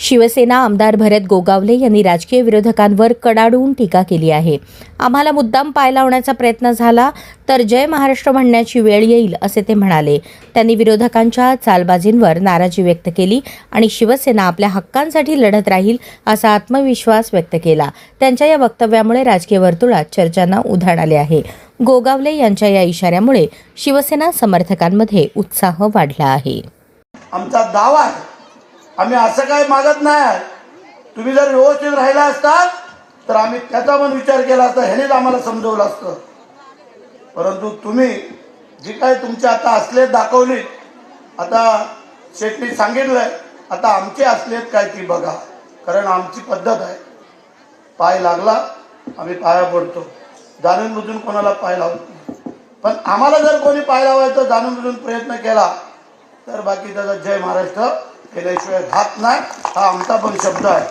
शिवसेना आमदार भरत गोगावले यांनी राजकीय विरोधकांवर कडाडून टीका केली आहे. आम्हाला मुद्दाम पाय लावण्याचा प्रयत्न झाला तर जय महाराष्ट्र म्हणण्याची वेळ येईल असे ते म्हणाले. त्यांनी विरोधकांच्या चालबाजींवर नाराजी व्यक्त केली आणि शिवसेना आपल्या हक्कांसाठी लढत राहील असा आत्मविश्वास व्यक्त केला. त्यांच्या या वक्तव्यामुळे राजकीय वर्तुळात चर्चांना उधाण आले आहे. गोगावले यांच्या या इशाऱ्यामुळे शिवसेना समर्थकांमध्ये उत्साह वाढला आहे. आमचा दावा आहे आम्ही असं काही मागत नाही. तुम्ही जर व्यवस्थित राहिला असता तर आम्ही त्याचा पण विचार केला असता ह्यानेच आम्हाला समजवलं असतं. परंतु तुम्ही जी काय तुमचे आता असले दाखवली आता शेटनी सांगितलंय आता आमचे असलेत काय ती बघा. कारण आमची पद्धत आहे. पाय लागला आम्ही पाया पडतो. जाणून बुजून कोणाला पाय लावत पण आम्हाला जर कोणी पाय लावायचा जाणून बुजून प्रयत्न केला तर बाकी त्याचा जय महाराष्ट्र. केल्याशिवाय घात नाही हा आमचा पण शब्द आहे